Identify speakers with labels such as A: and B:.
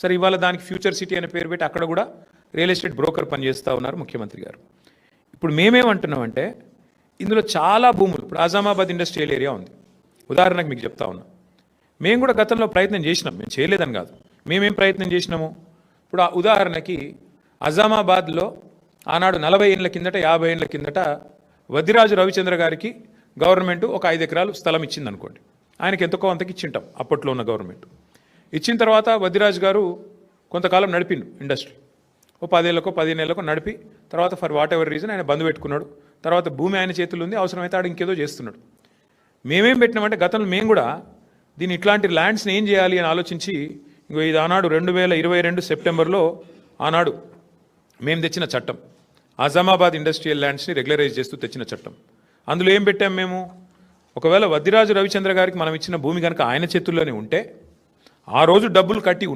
A: సరే ఇవాళ దానికి ఫ్యూచర్ సిటీ అనే పేరు పెట్టి అక్కడ కూడా రియల్ ఎస్టేట్ బ్రోకర్ పనిచేస్తూ ఉన్నారు ముఖ్యమంత్రి గారు. ఇప్పుడు మేమేమంటున్నామంటే ఇందులో చాలా భూములు ఇప్పుడు ఆజామాబాద్ ఇండస్ట్రియల్ ఏరియా ఉంది. ఉదాహరణకు మీకు చెప్తా ఉన్నా. మేము కూడా గతంలో ప్రయత్నం చేసినాం మేము చేయలేదని కాదు. మేమేం ప్రయత్నం చేసినాము? ఇప్పుడు ఆ ఉదాహరణకి అజామాబాద్లో ఆనాడు నలభై ఏళ్ళ కిందట యాభై ఏళ్ళ కిందట వదిరాజు రవిచంద్ర గారికి గవర్నమెంట్ ఒక ఐదు ఎకరాలు స్థలం ఇచ్చింది అనుకోండి ఆయనకి ఎంతకో అంతకి ఇచ్చింటాం అప్పట్లో ఉన్న గవర్నమెంట్. ఇచ్చిన తర్వాత వద్దిరాజు గారు కొంతకాలం నడిపిండు ఇండస్ట్రీ. ఓ పదేళ్ళకో పదిహేను ఏళ్ళకో నడిపి తర్వాత ఫర్ వాట్ ఎవర్ రీజన్ ఆయన బంద్ పెట్టుకున్నాడు. తర్వాత భూమి ఆయన చేతులు ఉంది అవసరమైతే ఆడు ఇంకేదో చేస్తున్నాడు. మేమేం పెట్టినామంటే గతంలో మేము కూడా దీన్ని ఇట్లాంటి ల్యాండ్స్ని ఏం చేయాలి అని ఆలోచించి ఇంకో ఇది ఆనాడు రెండు వేల ఇరవై రెండు సెప్టెంబర్లో ఆనాడు మేము తెచ్చిన చట్టం. అజామాబాద్ ఇండస్ట్రియల్ ల్యాండ్స్ని రెగ్యులరైజ్ చేస్తూ తెచ్చిన చట్టం. అందులో ఏం పెట్టాం మేము? ఒకవేళ వద్దిరాజు రవిచంద్ర గారికి మనం ఇచ్చిన భూమి కనుక ఆయన చేతుల్లోనే ఉంటే ఆ రోజు డబ్బులు కట్టి ఉన్న